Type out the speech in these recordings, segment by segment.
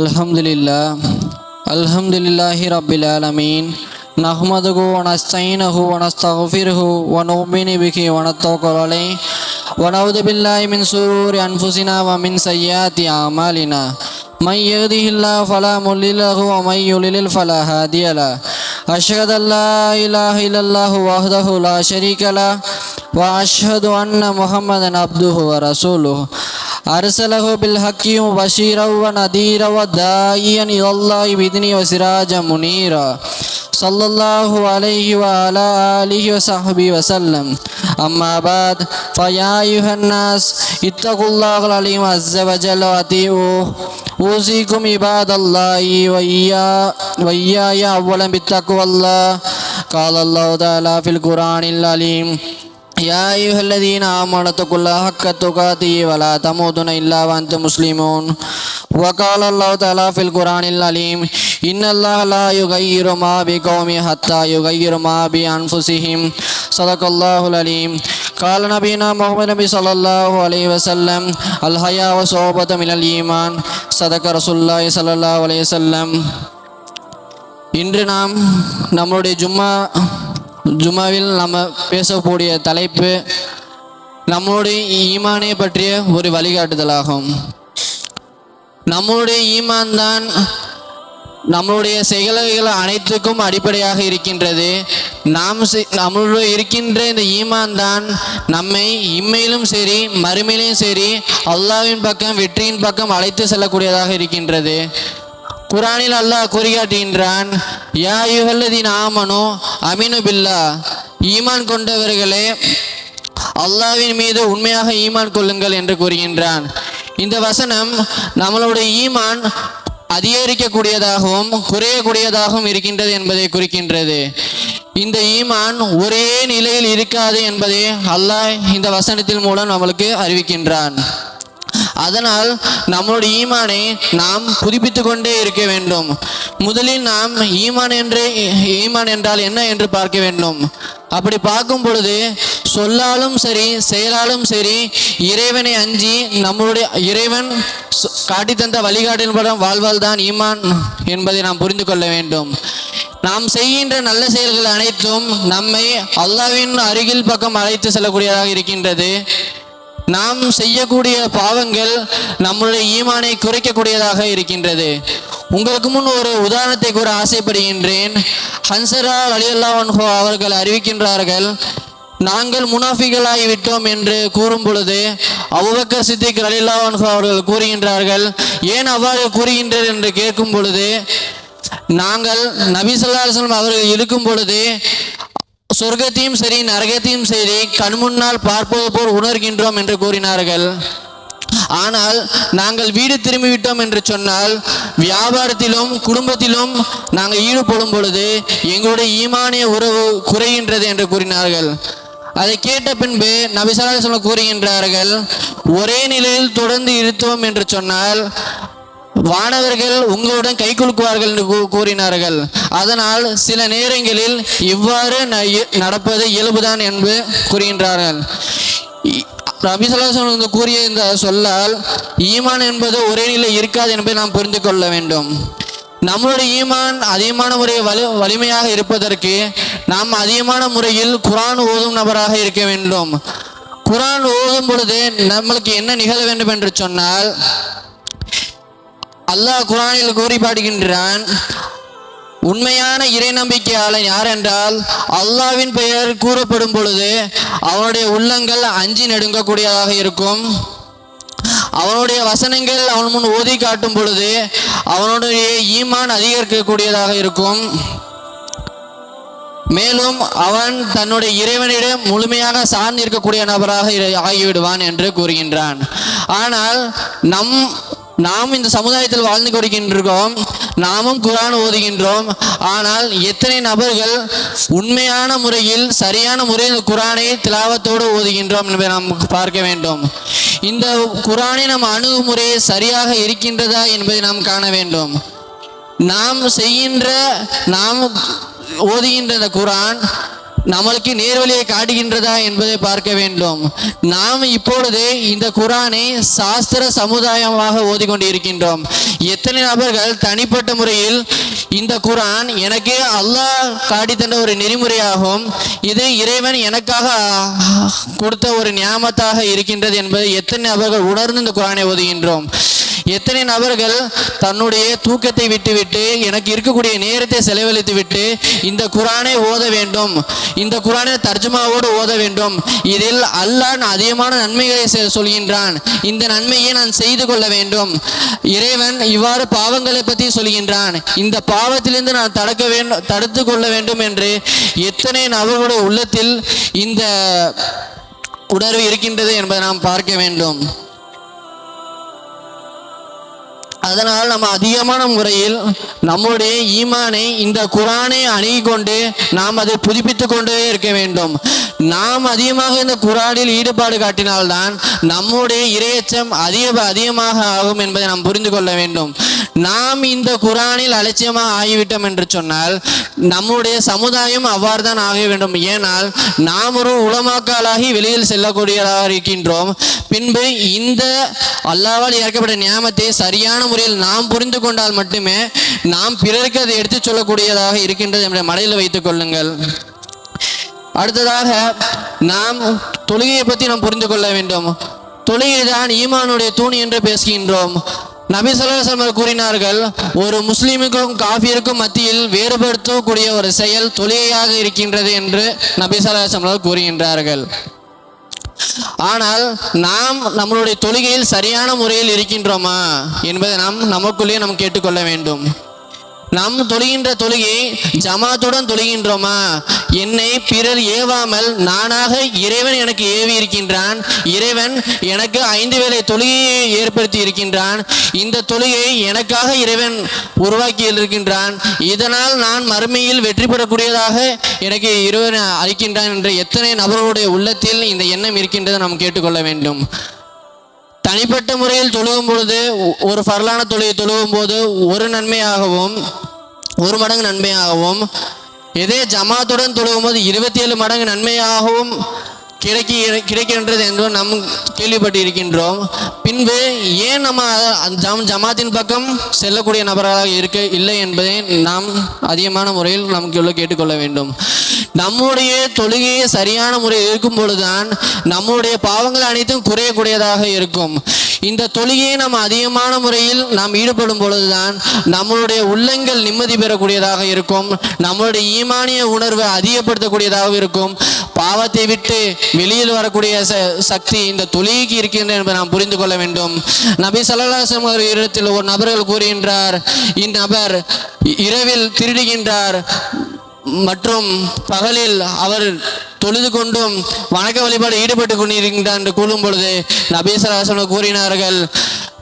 আলহামদুলিল্লাহ আলহামদুলিল্লাহ রাব্বিল আলমিন نحمده ونستعينه ونستغفره ونؤمن به ونتوكل عليه ونعوذ بالله من شرور أنفسنا ومن سيئات أعمالنا من يهده الله فلا مضل له ومن يضلل فلا هادي له أشهد أن لا إله إلا الله وحده لا شريك له وأشهد أن محمدا عبده ورسوله أرسله بالحق مبشرا ونذيرا وداعيا إلى الله بإذنه وسراجا منيرا. صلى الله عليه وعلى آله وصحبه وسلم. أما بعد فيا أيها الناس اتقوا الله العليم عز وجل وأطيعوه. أوصيكم عباد الله وإيا وإياي أولا بالتقوى الله. قال الله تعالى في القرآن العليم يا أيها الذين آمنوا اتقوا الله حق تقاته ولا تموتن إلا وأنتم مسلمون وقال الله تعالى في القرآن العليم إن الله لا يغير ما بقوم حتى يغير ما بأنفسهم صدق الله العليم قال نبينا محمد نبي صلى الله عليه وسلم الحياء وصحبة من الإيمان صدق رسول الله صلى الله عليه وسلم இன்று நாம் நம்மளுடைய ஜும்மா ஜுமாவில் நம்ம பேசக்கூடிய தலைப்பு நம்மளுடைய ஈமானை பற்றிய ஒரு வழிகாட்டுதலாகும். நம்மளுடைய ஈமான் தான் நம்மளுடைய செயல்கள் அனைத்துக்கும் அடிப்படையாக இருக்கின்றது. நாம் நம்மளுடைய இருக்கின்ற இந்த ஈமான் தான் நம்மை இம்மையிலும் சரி மறுமையிலும் சரி அல்லாவின் பக்கம் வெற்றியின் பக்கம் அழைத்து செல்லக்கூடியதாக இருக்கின்றது. குரானில் அல்லாஹ் குறிகாட்டுகின்றான் யா யுகல்லதீன் ஆமனோ அமீனு பில்லா ஈமான் கொண்டவர்களே அல்லாவின் மீது உண்மையாக ஈமான் கொள்ளுங்கள் என்று கூறுகின்றான். இந்த வசனம் நம்மளுடைய ஈமான் அதிகரிக்கக்கூடியதாகவும் குறையக்கூடியதாகவும் இருக்கின்றது என்பதை குறிக்கின்றது. இந்த ஈமான் ஒரே நிலையில் இருக்காது என்பதை அல்லாஹ் இந்த வசனத்தின் மூலம் நம்மளுக்கு அறிவிக்கின்றான். அதனால் நம்முடைய ஈமானை நாம் புதுப்பித்து கொண்டே இருக்க வேண்டும். முதலில் நாம் ஈமான் என்று ஈமான் என்றால் என்ன என்று பார்க்க வேண்டும். அப்படி பார்க்கும் பொழுது சொல்லாலும் சரி செயலாலும் சரி இறைவனை அஞ்சி நம்மளுடைய இறைவன் காட்டி காட்டித் தந்த வழிகாட்டின் படம் வாழ்வால் தான் ஈமான் என்பதை நாம் புரிந்து கொள்ள வேண்டும். நாம் செய்கின்ற நல்ல செயல்கள் அனைத்தும் நம்மை அல்லாவின் அருகில் பக்கம் அழைத்து செல்லக்கூடியதாக இருக்கின்றது. நாம் செய்யக்கூடிய பாவங்கள் நம்முடைய ஈமானை குறைக்கக்கூடியதாக இருக்கின்றது. உங்களுக்கு முன் ஒரு உதாரணத்தை கூற ஆசைப்படுகின்றேன். ஹன்சரா அலியல்லா அவர்கள் அறிவிக்கின்றார்கள் நாங்கள் முனாஃபிகளாகி விட்டோம் என்று கூறும் பொழுது அபுபக்கர் சித்திக் அலில்லா அவர்கள் கூறுகின்றார்கள் ஏன் அவ்வாறு கூறுகின்றனர் என்று கேட்கும் பொழுது நாங்கள் நபி ஸல்லல்லாஹு அவர்கள் இருக்கும் பொழுது சொர்க்கத்தையும் சரி நரகத்தையும் சரி கண்முன்னால் பார்ப்பது போல் உணர்கின்றோம் என்று கூறினார்கள். ஆனால் நாங்கள் வீடு திரும்பிவிட்டோம் என்று சொன்னால் வியாபாரத்திலும் குடும்பத்திலும் நாங்கள் ஈடுபடும் பொழுது எங்களுடைய ஈமானிய உறவு குறைகின்றது என்று கூறினார்கள். அதை கேட்ட பின்பு நபிசலாசலம் கூறுகின்றார்கள் ஒரே நிலையில் தொடர்ந்து இருத்தோம் என்று சொன்னால் வானவர்கள் உங்களுடன் கை குலுக்குவார்கள் என்று கூ- கூறினார்கள். அதனால் சில நேரங்களில் இவ்வாறு ந- இ- நடப்பது இயல்புதான் என்று கூறுகின்றார்கள். ரபிசலாசன் வந்து கூறிய இந்த சொல்லால் ஈமான் என்பது ஒரே நிலை இருக்காது என்பதை நாம் புரிந்து கொள்ள வேண்டும். நம்மளுடைய ஈமான் அதிகமான முறையில் வலு வலிமையாக இருப்பதற்கு நாம் அதிகமான முறையில் குரான் ஓதும் நபராக இருக்க வேண்டும். குரான் ஓதும் பொழுது நம்மளுக்கு என்ன நிகழ வேண்டும் என்று சொன்னால் அல்லாஹ் குரானில் கூறி பாடுகின்றான் உண்மையான இறை நம்பிக்கையாளன் யார் என்றால் அல்லாவின் பெயர் கூறப்படும் பொழுது அவனுடைய உள்ளங்கள் அஞ்சி நடுங்கக்கூடியதாக இருக்கும். அவனுடைய வசனங்கள் அவன் முன் ஓதி காட்டும் பொழுது அவனுடைய ஈமான் அதிகரிக்கக்கூடியதாக இருக்கும். மேலும் அவன் தன்னுடைய இறைவனிடம் முழுமையாக சார்ந்து இருக்கக்கூடிய நபராக ஆகிவிடுவான் என்று கூறுகின்றான். ஆனால் நம் நாம் இந்த சமுதாயத்தில் வாழ்ந்து கொடுக்கின்றோம் நாமும் குரான் ஓதுகின்றோம். ஆனால் எத்தனை நபர்கள் உண்மையான முறையில் சரியான முறையில் இந்த குரானை திலாவத்தோடு ஓதுகின்றோம் என்பதை நாம் பார்க்க வேண்டும். இந்த குரானை நம் அணுகுமுறை சரியாக இருக்கின்றதா என்பதை நாம் காண வேண்டும். நாம் செய்கின்ற நாம் ஓதுகின்ற இந்த குரான் நம்மளுக்கு நேர்வழியை காட்டுகின்றதா என்பதை பார்க்க வேண்டும். நாம் இப்பொழுது இந்த குரானை சாஸ்திர சமுதாயமாக ஓதிக்கொண்டிருக்கின்றோம். எத்தனை நபர்கள் தனிப்பட்ட முறையில் இந்த குரான் எனக்கு அல்லாஹ் காட்டி தந்த ஒரு நெறிமுறையாகும். இது இறைவன் எனக்காக கொடுத்த ஒரு நியாமத்தாக இருக்கின்றது என்பதை எத்தனை நபர்கள் உணர்ந்து இந்த குரானை ஓதுகின்றோம். எத்தனை நபர்கள் தன்னுடைய தூக்கத்தை விட்டுவிட்டு எனக்கு இருக்கக்கூடிய நேரத்தை செலவழித்து விட்டு இந்த குரானை ஓத வேண்டும் இந்த குரானை தர்ஜுமாவோடு ஓத வேண்டும். இதில் அல்லாஹ் அதிகமான நன்மைகளை செ- சொல்கின்றான். இந்த நன்மையை நான் செய்து கொள்ள வேண்டும். இறைவன் இவ்வாறு பாவங்களை பற்றி சொல்கின்றான். இந்த பாவத்திலிருந்து நான் தடுக்க வேண்டும் தடுத்து கொள்ள வேண்டும் என்று எத்தனை நபர்களுடைய உள்ளத்தில் இந்த உணர்வு இருக்கின்றது என்பதை நாம் பார்க்க வேண்டும். அதனால் நம்ம அதிகமான முறையில் நம்முடைய ஈமானை இந்த குரானை அணுகி கொண்டு நாம் அதை புதுப்பித்து கொண்டே இருக்க வேண்டும். நாம் அதிகமாக இந்த குரானில் ஈடுபாடு காட்டினால்தான் நம்முடைய இரையச்சம் அதிக அதிகமாக ஆகும் என்பதை நாம் புரிந்து கொள்ள வேண்டும். நாம் இந்த குரானில் அலட்சியமாக ஆகிவிட்டோம் என்று சொன்னால் நம்முடைய சமுதாயம் அவ்வாறு தான் ஆக வேண்டும். ஏனால் நாம் ஒரு உளமாக்காலாகி வெளியில் செல்லக்கூடியதாக இருக்கின்றோம். பின்பு இந்த அல்லாவால் இறக்கப்பட்ட நியமத்தை சரியான முறையில் நாம் புரிந்து கொண்டால் மட்டுமே நாம் பிறருக்கு அதை எடுத்துச் சொல்லக்கூடியதாக இருக்கின்றது என்ற மனதில் வைத்துக் கொள்ளுங்கள். அடுத்ததாக நாம் தொழுகையை பற்றி நாம் புரிந்து கொள்ள வேண்டும். தொழுகை தான் ஈமானுடைய தூண் என்று பேசுகின்றோம். நபி ஸல்லல்லாஹு கூறினார்கள் ஒரு முஸ்லீமுக்கும் காஃபியருக்கும் மத்தியில் வேறுபடுத்தக்கூடிய ஒரு செயல் தொழுகையாக இருக்கின்றது என்று நபி ஸல்லல்லாஹு கூறுகின்றார்கள். ஆனால் நாம் நம்மளுடைய தொழுகையில் சரியான முறையில் இருக்கின்றோமா என்பதை நாம் நமக்குள்ளே நாம் கேட்டுக்கொள்ள வேண்டும். நாம் தொழுகின்ற தொழுகை ஜமாத்துடன் தொழுகின்றோமா? என்னை பிறர் ஏவாமல் நானாக இறைவன் எனக்கு ஏவி இருக்கின்றான். இறைவன் எனக்கு ஐந்து வேளை தொழுகையை ஏற்படுத்தி இருக்கின்றான். இந்த தொழுகையை எனக்காக இறைவன் உருவாக்கி இருக்கின்றான். இதனால் நான் மறுமையில் வெற்றி பெறக்கூடியதாக எனக்கு இறைவன் அளிக்கின்றான் என்ற எத்தனை நபர்களுடைய உள்ளத்தில் இந்த எண்ணம் இருக்கின்றதை நாம் கேட்டுக்கொள்ள வேண்டும். தனிப்பட்ட முறையில் தொழுகும் பொழுது ஒரு ஃபர்லான தொழுகை தொழுகும் போது ஒரு நன்மையாகவும் ஒரு மடங்கு நன்மையாகவும் இதே ஜமாத்துடன் தொழுகும் போது இருபத்தி ஏழு மடங்கு நன்மையாகவும் கிடைக்கி கிடைக்கின்றது என்று நாம் கேள்விப்பட்டு இருக்கின்றோம் பின்பு ஏன் நம்ம ஜம் ஜமாத்தின் பக்கம் செல்லக்கூடிய நபர்களாக இருக்க இல்லை என்பதை நாம் அதிகமான முறையில் நமக்கு கேட்டுக்கொள்ள வேண்டும். நம்முடைய தொழுகையை சரியான முறையில் இருக்கும் பொழுதுதான் நம்முடைய பாவங்கள் அனைத்தும் குறையக்கூடியதாக இருக்கும். இந்த தொழுகையை நாம் அதிகமான முறையில் நாம் ஈடுபடும் பொழுதுதான் நம்மளுடைய உள்ளங்கள் நிம்மதி பெறக்கூடியதாக இருக்கும். நம்மளுடைய ஈமானிய உணர்வை அதிகப்படுத்தக்கூடியதாக இருக்கும். பாவத்தை விட்டு வெளியில் வரக்கூடிய ச- சக்தி இந்த துளிக்கு இருக்கின்றது என்பதை நாம் புரிந்து கொள்ள வேண்டும். நபி ஸல்லல்லாஹு ஒரு இடத்தில் ஒரு நபர்கள் கூறுகின்றார். இந்நபர் இரவில் திருடுகின்றார். மற்றும் பகலில் அவர் தொழுது கொண்டும் வணக்க வழிபாடு ஈடுபட்டு கொண்டிருக்கின்றார் என்று கூறும் பொழுது நபீசராசன கூறினார்கள்.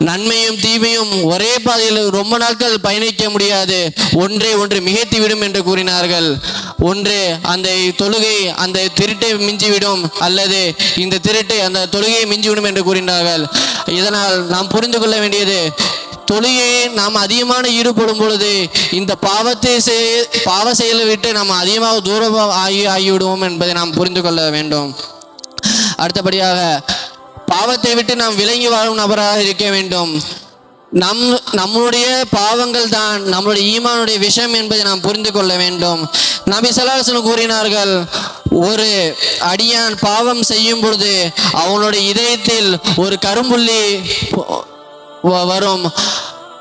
நன்மையும் தீமையும் ஒரே பாதையில் ரொம்ப நாட்கள் பயணிக்க முடியாது. ஒன்றே ஒன்று மிகைத்துவிடும் என்று கூறினார்கள். ஒன்று அந்த தொழுகை அந்த திருட்டை மிஞ்சிவிடும் அல்லது இந்த திருட்டை அந்த தொழுகையை மிஞ்சிவிடும் என்று கூறினார்கள். இதனால் நாம் புரிந்து கொள்ள வேண்டியது தொழுகையை நாம் அதிகமான ஈடுபடும் பொழுது இந்த பாவத்தை செய் பாவ செயலை விட்டு நாம் அதிகமாக தூரம் ஆகி ஆகிவிடுவோம் என்பதை நாம் புரிந்து கொள்ள வேண்டும். அடுத்தபடியாக பாவத்தை விட்டு நாம் விலங்கி வாழும் நபராக இருக்க வேண்டும். நம் நம்முடைய பாவங்கள் தான் நம்முடைய ஈமானுடைய விஷயம் என்பதை நாம் புரிந்து கொள்ள வேண்டும். நபி சலாசன் கூறினார்கள் ஒரு அடியான் பாவம் செய்யும் பொழுது அவனுடைய இதயத்தில் ஒரு கரும்புள்ளி வ- வரும்.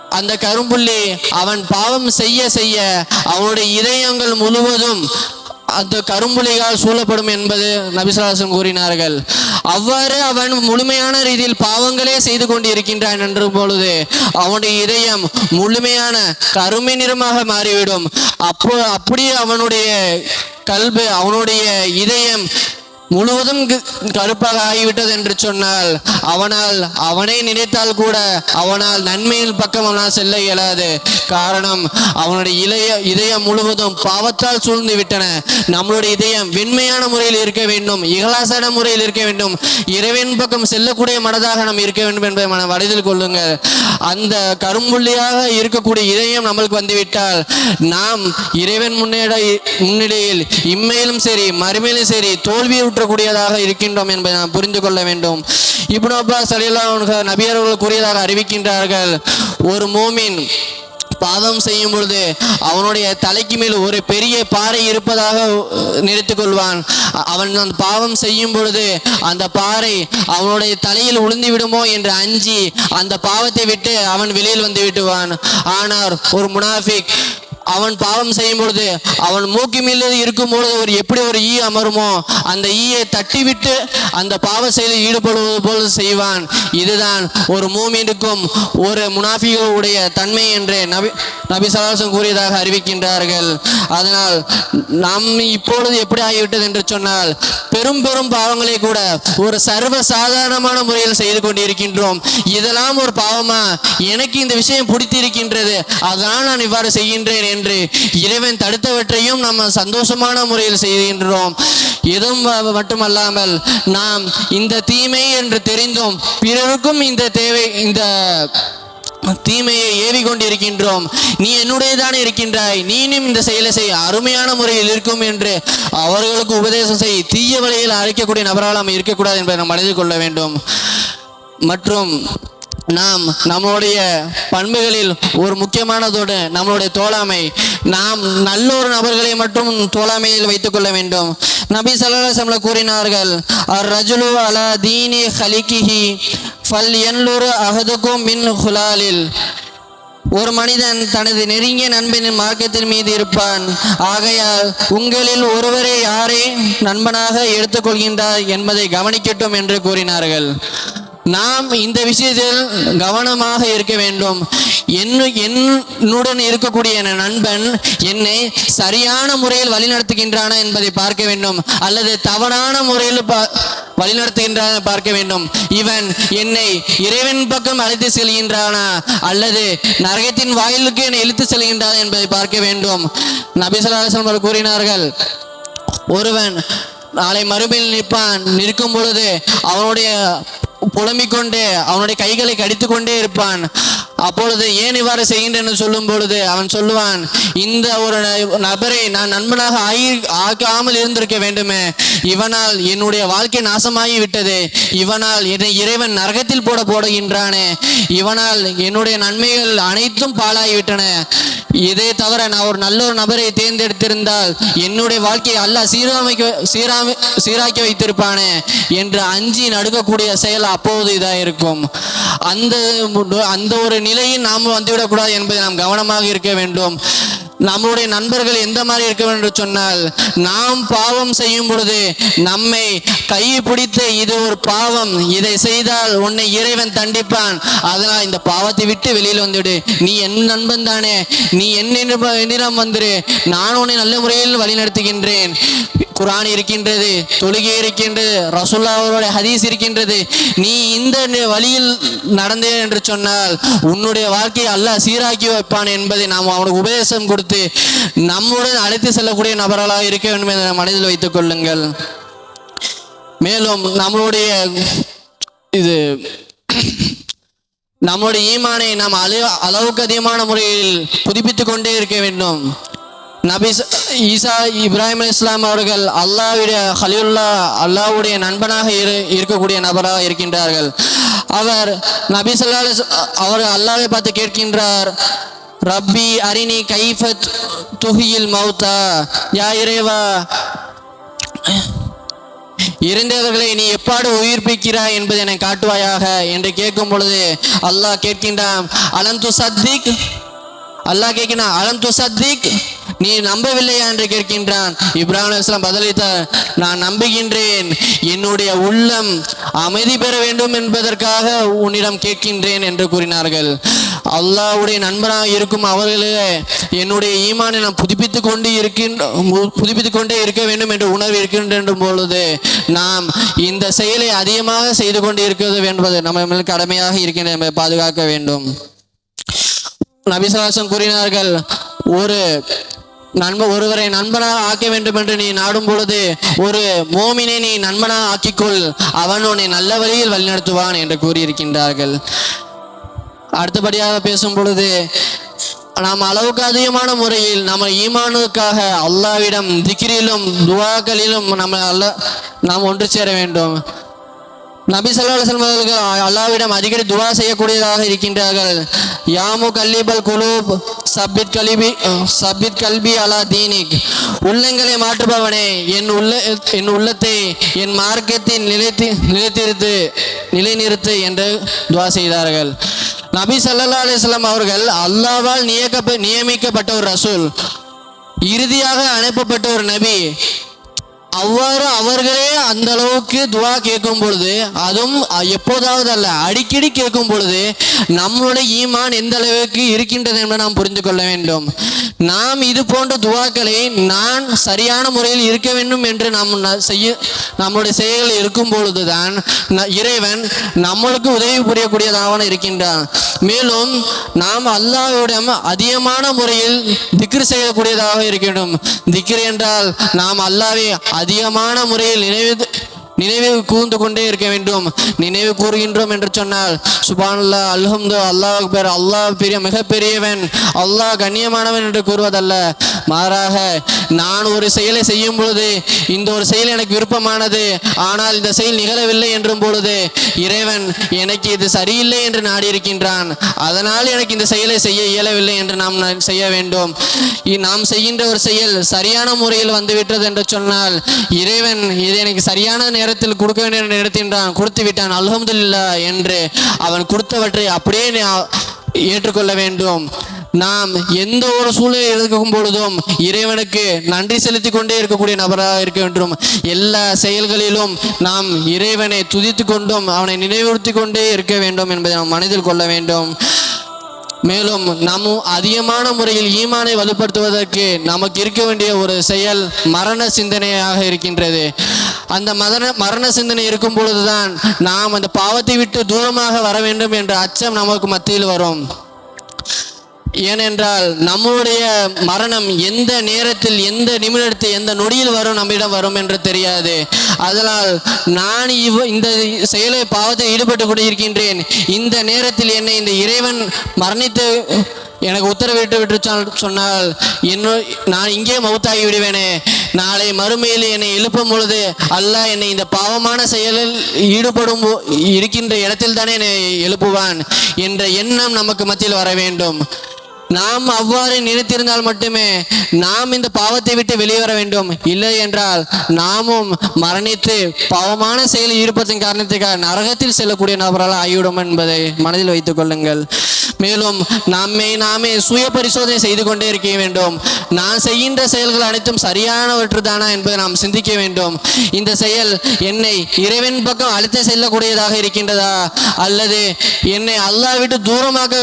அந்த கரும்புள்ளி அவன் பாவம் செய்ய செய்ய அவனுடைய இதயங்கள் முழுவதும் அந்த கரும்புலிகால் சூழப்படும் என்பது நபிசராசன் கூறினார்கள். அவ்வாறு அவன் முழுமையான ரீதியில் பாவங்களே செய்து கொண்டு இருக்கின்றான் என்ற பொழுது அவனுடைய இதயம் முழுமையான கருமை நிறமாக மாறிவிடும். அப்போ அப்படியே அவனுடைய கல்பு அவனுடைய இதயம் முழுவதும் கருப்பாக ஆகிவிட்டது என்று சொன்னால் அவனால் அவனை நினைத்தால் கூட அவனால் நன்மையின் பக்கம் அவனால் செல்ல இயலாது. காரணம் அவனுடைய இளைய இதயம் முழுவதும் பாவத்தால் சூழ்ந்து விட்டன. நம்மளுடைய இதயம் வெண்மையான முறையில் இருக்க வேண்டும் இகலாசான முறையில் இருக்க வேண்டும். இறைவன் பக்கம் செல்லக்கூடிய மனதாக நாம் இருக்க வேண்டும் என்பதை மன வடிதில் கொள்ளுங்கள். அந்த கரும்புள்ளியாக இருக்கக்கூடிய இதயம் நம்மளுக்கு வந்துவிட்டால் நாம் இறைவன் முன்னேட முன்னிலையில் இம்மையிலும் சரி மறுமையிலும் சரி தோல்வியை ஊற்றக்கூடியதாக இருக்கின்றோம் என்பதை நாம் புரிந்து கொள்ள வேண்டும். இப்னு அப்பாஸ் அலியல்லாஹ் நபியர்கள் கூறியதாக அறிவிக்கின்றார்கள் ஒரு மோமின் பாவம் செய்யும் பொழுது அவனுடைய தலைக்கு மேல் ஒரு பெரிய பாறை இருப்பதாக நினைத்துக் கொள்வான். அவன் அந்த பாவம் செய்யும் பொழுது அந்த பாறை அவனுடைய தலையில் உளுந்து விடுமோ என்று அஞ்சி அந்த பாவத்தை விட்டு அவன் வெளியில் வந்து விட்டுவான் ஆனால் ஒரு முனாஃபிக் அவன் பாவம் செய்யும் பொழுது அவன் மூக்கு இருக்கும் பொழுது ஒரு எப்படி ஒரு ஈ அமருமோ அந்த ஈயை தட்டிவிட்டு அந்த பாவ செயலில் ஈடுபடுவது போல் செய்வான். இதுதான் ஒரு மூமீனுக்கும் ஒரு முனாஃபிகளுடைய தன்மை என்று நபி நபி சலாசம் கூறியதாக அறிவிக்கின்றார்கள். அதனால் நாம் இப்பொழுது எப்படி ஆகிவிட்டது என்று சொன்னால் பெரும் பெரும் பாவங்களை கூட ஒரு சர்வ சாதாரணமான முறையில் செய்து கொண்டிருக்கின்றோம். இதெல்லாம் ஒரு பாவமா? எனக்கு இந்த விஷயம் பிடித்திருக்கின்றது. அதனால் நான் இவ்வாறு செய்கின்றேன் என்று இறைவன் தடுத்தவற்றையும் நம்ம சந்தோஷமான முறையில் செய்கின்றோம். எதுவும் மட்டுமல்லாமல் நாம் இந்த தீமை என்று தெரிந்தும் பிறருக்கும் இந்த தேவை இந்த தீமையை ஏவி கொண்டிருக்கின்றோம் நீ என்னுடையதானே இருக்கின்றாய். நீனும் இந்த செயலை செய். அருமையான முறையில் இருக்கும் என்று அவர்களுக்கு உபதேசம் செய். தீய வழியில் அழைக்கக்கூடிய நபரால் நாம் இருக்கக்கூடாது என்பதை நாம் மனதில் கொள்ள வேண்டும். மற்றும் நாம் நம்முடைய பண்புகளில் ஒரு முக்கியமானதோடு நம்மளுடைய தோழமை நாம் நல்லொரு நபர்களை மட்டும் தோழமையில் வைத்துக் கொள்ள வேண்டும். நபி சல்லாசம்ல கூறினார்கள் அர் ரஜுலு அலா தீனி ஹலிகிஹி ஃபல் என்லுரு அகதுக்கும் மின் ஹுலாலில் ஒரு மனிதன் தனது நெருங்கிய நண்பனின் மார்க்கத்தின் மீது இருப்பான். ஆகையால் உங்களில் ஒருவரை யாரை நண்பனாக எடுத்துக்கொள்கின்றார் என்பதை கவனிக்கட்டும் என்று கூறினார்கள். நாம் இந்த விஷயத்தில் கவனமாக இருக்க வேண்டும். என்னுடன் இருக்கக்கூடிய என் நண்பன் என்னை சரியான முறையில் வழிநடத்துகின்றானா என்பதை பார்க்க வேண்டும். அல்லது தவறான முறையில் வழிநடத்துகின்றான பார்க்க வேண்டும். இவன் என்னை இறைவன் பக்கம் அழைத்து செல்கின்றானா? அல்லது நரகத்தின் வாயிலுக்கு என்னை இழுத்து செல்கின்றானா என்பதை பார்க்க வேண்டும். நபி ஸல்லல்லாஹு கூறினார்கள் ஒருவன் நாளை மறுமையில் நிற்பான். நிற்கும் பொழுது அவனுடைய புலம்பிக் கொண்டு அவனுடைய கைகளை கடித்து கொண்டே இருப்பான். அப்பொழுது ஏன் இவ்வாறு செய்கின்றேன் சொல்லும் பொழுது அவன் சொல்லுவான் இந்த ஒரு நபரை நான் நண்பனாக ஆகி ஆக்காமல் இருந்திருக்க வேண்டுமே. இவனால் என்னுடைய வாழ்க்கை நாசமாகி விட்டது இவனால் என்னை இறைவன் நரகத்தில் போட போடுகின்றானே. இவனால் என்னுடைய நன்மைகள் அனைத்தும் பாழாகிவிட்டன. இதே தவிர நான் ஒரு நல்ல ஒரு நபரை தேர்ந்தெடுத்திருந்தால் என்னுடைய வாழ்க்கையை அல்ல சீரமைக்க சீராமி சீராக்கி வைத்திருப்பானே என்று அஞ்சி நடுக்கக்கூடிய செயல் அப்போது இதாக இருக்கும். அந்த அந்த ஒரு நிலையில் நாம் வந்துவிடக்கூடாது என்பதை நாம் கவனமாக இருக்க வேண்டும். நம்முடைய நண்பர்கள் எந்த மாதிரி இருக்க வேண்டும் சொன்னால் நாம் பாவம் செய்யும் பொழுது நம்மை கை பிடித்து இது ஒரு பாவம் இதை செய்தால் உன்னை இறைவன் தண்டிப்பான். அதனால் இந்த பாவத்தை விட்டு வெளியில் வந்துவிடு. நீ என் நண்பன் தானே. நீ என்ன என்னிடம் வந்துரு. நான் உன்னை நல்ல முறையில் வழிநடத்துகின்றேன். குரான் இருக்கின்றது தொழுகை இருக்கின்றது ரசுல்லா அவருடைய ஹதீஸ் இருக்கின்றது. நீ இந்த வழியில் நடந்தே என்று சொன்னால் உன்னுடைய வாழ்க்கையை அல்லாஹ் சீராக்கி வைப்பான் என்பதை நாம் அவனுக்கு உபதேசம் கொடுத்து நம்முடன் அழைத்து செல்லக்கூடிய நபர்களாக இருக்க வேண்டும் என்ற மனதில் வைத்துக் கொள்ளுங்கள். மேலும் நம்மளுடைய இது நம்முடைய ஈமானை நாம் அளவு அளவுக்கு அதிகமான முறையில் புதுப்பித்துக் கொண்டே இருக்க வேண்டும். நபி ஈசா இப்ராஹிம் இஸ்லாம் அவர்கள் அல்லாவுடைய ஹலியுல்லா அல்லாஹ்வுடைய நண்பனாக இரு இருக்கக்கூடிய நபராக இருக்கின்றார்கள். அவர் நபி ஸல்லல்லாஹு அவர் அல்லாவை பார்த்து கேட்கின்றார் ரப்பி அரினி கைஃபத் துஹியில் மௌத்தா? யா இறைவா இறந்தவர்களை நீ எப்பாடு உயிர்ப்பிக்கிறாய் என்பதை எனக்கு காட்டுவாயாக? என்று கேட்கும் பொழுது அல்லாஹ் கேட்கின்றான் அலந்து சத்திக் அல்லாஹ் கேட்கிறான் அலம் துசத்திக் நீ நம்பவில்லையா? என்று கேட்கின்றான். இப்ராஹிம் அலைஹிஸ்ஸலாம் பதிலளித்தார் நான் நம்புகின்றேன். என்னுடைய உள்ளம் அமைதி பெற வேண்டும் என்பதற்காக உன்னிடம் கேட்கின்றேன் என்று கூறினார்கள். அல்லாவுடைய நண்பராக இருக்கும் அவர்களே என்னுடைய ஈமானை நான் புதுப்பித்துக் கொண்டு இருக்கின்ற புதுப்பித்துக் கொண்டே இருக்க வேண்டும் என்று உணர்வு இருக்கின்ற பொழுது நாம் இந்த செயலை அதிகமாக செய்து கொண்டு இருக்கிறது என்பது நம்ம கடமையாக இருக்கின்ற பாதுகாக்க வேண்டும். நபிசவாசம் கூறினார்கள் ஒரு நண்ப ஒருவரை நண்பனாக ஆக்க வேண்டும் என்று நீ நாடும் பொழுது ஒரு மோமினை நீ நண்பனாக ஆக்கிக்கொள் அவன் உன்னை நல்ல வழியில் வழிநடத்துவான் என்று கூறியிருக்கின்றார்கள். அடுத்தபடியாக பேசும் பொழுது நாம் அளவுக்கு அதிகமான முறையில் நம்ம ஈமானுக்காக அல்லாவிடம் திக்ரிலும் துவாக்களிலும் நம்ம அல்ல நாம் ஒன்று சேர வேண்டும். நபி ஸல்லல்லாஹு அலைஹி அல்லாவிடம் அவர்கள் அடிக்கடி துவா செய்யக்கூடியதாக இருக்கின்றார்கள். யாமு கல்லிபல் குலூப் சபித் கல்வி சபித் கல்வி அலா தீனிக். உள்ளங்களை மாற்றுபவனே என் உள்ள என் உள்ளத்தை என் மார்க்கத்தை நிலைத்து நிலைத்திருத்து நிலைநிறுத்து என்று துவா செய்தார்கள். நபி சல்லா அலிஸ்லாம் அவர்கள் அல்லாஹ்வால் நியக்க நியமிக்கப்பட்ட ஒரு ரசூல். இறுதியாக அனுப்பப்பட்ட ஒரு நபி. அவ்வாறு அவர்களே அந்த அளவுக்கு துவா கேட்கும் பொழுது அதுவும் எப்போதாவது அல்ல அடிக்கடி கேட்கும் பொழுது நம்மளுடைய ஈமான் எந்த அளவுக்கு இருக்கின்றது என்பதை நாம் புரிந்து கொள்ள வேண்டும். நாம் இது போன்ற துவாக்களை நான் சரியான முறையில் இருக்க வேண்டும் என்று நாம் செய்ய நம்முடைய செயல்கள் இருக்கும் பொழுதுதான் ந- இறைவன் நம்மளுக்கு உதவி புரியக்கூடியதாக இருக்கின்றான். மேலும் நாம் அல்லாவிடம் அதிகமான முறையில் திக்ரு செய்யக்கூடியதாக இருக்கின்றோம் திக்ரு என்றால் நாம் அல்லாவை அதிகமான முறையில் நினைவு நினைவு கூர்ந்து கொண்டே இருக்க வேண்டும். நினைவு கூறுகின்றோம் என்று சொன்னால் சுபானல்லா அல்ஹம்து அல்லாஹ் அக்பர் அல்லாஹ் பெரிய மிகப்பெரியவன் அல்லாஹ் கண்ணியமானவன் என்று கூறுவதல்ல. மாறாக நான் ஒரு செயலை செய்யும் பொழுது இந்த ஒரு செயல் எனக்கு விருப்பமானது ஆனால் இந்த செயல் நிகழவில்லை என்றும் பொழுது இறைவன் எனக்கு இது சரியில்லை என்று நாடி இருக்கின்றான் அதனால் எனக்கு இந்த செயலை செய்ய இயலவில்லை என்று நாம் செய்ய வேண்டும். நாம் செய்கின்ற ஒரு செயல் சரியான முறையில் வந்துவிட்டது என்று சொன்னால் இறைவன் இது எனக்கு சரியான நேரத்தில் கொடுக்க வேண்டிய நேரத்தின்றான் கொடுத்து விட்டான். அலமதுல்லா என்று அவன் கொடுத்தவற்றை அப்படியே ஏற்றுக்கொள்ள வேண்டும். நாம் எந்த ஒரு சூழ்நிலை இருக்கும் பொழுதும் இறைவனுக்கு நன்றி செலுத்தி கொண்டே இருக்கக்கூடிய நபராக இருக்க வேண்டும். எல்லா செயல்களிலும் நாம் இறைவனை துதித்து கொண்டும் அவனை நினைவுறுத்தி கொண்டே இருக்க வேண்டும் என்பதை நாம் மனதில் கொள்ள வேண்டும். மேலும் நாம் அதிகமான முறையில் ஈமானை வலுப்படுத்துவதற்கு நமக்கு இருக்க வேண்டிய ஒரு செயல் மரண சிந்தனையாக இருக்கின்றது. அந்த மரண மரண சிந்தனை இருக்கும் பொழுதுதான் நாம் அந்த பாவத்தை விட்டு தூரமாக வர வேண்டும் என்ற அச்சம் நமக்கு மத்தியில் வரும். ஏனென்றால் நம்முடைய மரணம் எந்த நேரத்தில் எந்த நிமிடத்தில் எந்த நொடியில் வரும் நம்மிடம் வரும் என்று தெரியாது. அதனால் நான் இவ் இந்த செயலை பாவத்தில் ஈடுபட்டு கொண்டிருக்கின்றேன். இந்த நேரத்தில் என்னை இந்த இறைவன் மரணித்து எனக்கு உத்தரவிட்டு விட்டு சொன்னால் இன்னும் நான் இங்கே மௌத்தாகி விடுவேனே. நாளை மறுமையில் என்னை எழுப்பும் பொழுது அல்லாஹ் என்னை இந்த பாவமான செயலில் ஈடுபடும் இருக்கின்ற இடத்தில் தானே என்னை எழுப்புவான். என்ற எண்ணம் நமக்கு மத்தியில் வர வேண்டும். நாம் அவ்வாறு நினைத்திருந்தால் மட்டுமே நாம் இந்த பாவத்தை விட்டு வெளியே வர வேண்டும். இல்லை என்றால் நாமும் மரணித்து பாவமான செயலில் ஈடுபடுத்தும் காரணத்துக்காக நரகத்தில் செல்லக்கூடிய நபரால் ஆகிவிடும் என்பதை மனதில் வைத்துக் கொள்ளுங்கள். மேலும் நம்மை நாமே சுய பரிசோதனை செய்து கொண்டே இருக்க வேண்டும். நான் செய்கின்ற செயல்கள் அனைத்தும் சரியானவற்று தானா என்பதை நாம் சிந்திக்க வேண்டும். இந்த செயல் என்னை இறைவன் பக்கம் அழைத்து செல்லக்கூடியதாக இருக்கின்றதா? அல்லது என்னை அல்லாஹ் விட்டு தூரமாக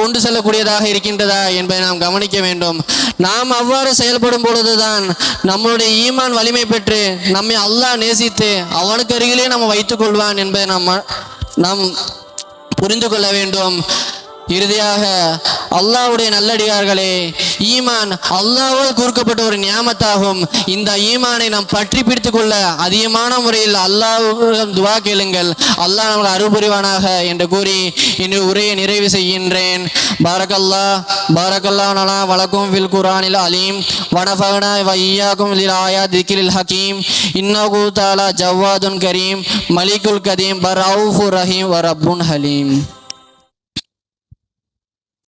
கொண்டு செல்லக்கூடியதாக இருக்கின்றதா என்பதை நாம் கவனிக்க வேண்டும். நாம் அவ்வாறு செயல்படும் பொழுதுதான் நம்மளுடைய ஈமான் வலிமை பெற்று நம்மை அல்லாஹ் நேசித்து அவனுக்கு அருகிலே நம்ம வைத்துக் கொள்வான் என்பதை நாம் நாம் புரிந்து கொள்ள வேண்டும். இறுதியாக அல்லாஹ்வுடைய நல்லடியார்களே ஈமான் அல்லாவால் கொடுக்கப்பட்ட ஒரு நியாமத்தாகும். இந்த ஈமானை நாம் பற்றி பிடித்துக் கொள்ள அதிகமான முறையில் அல்லாவுடன் துவா கேளுங்கள். அல்லாஹ் நமக்கு அருள்புரிவானாக என்று கூறி இன்று உரையை நிறைவு செய்கின்றேன். பாரகல்லா பாரகல்லா நலா வழக்கும் வில் குரானில் அலீம். வனஃபகனா வையாக்கும் லில் ஆயா திக்கிலில் ஹக்கீம் இன்னகு தாலா ஜவ்வாதுன் கரீம். மலிகுல் கதீம். பர் ரஹீம். வ ரப்புன் ஹலீம்.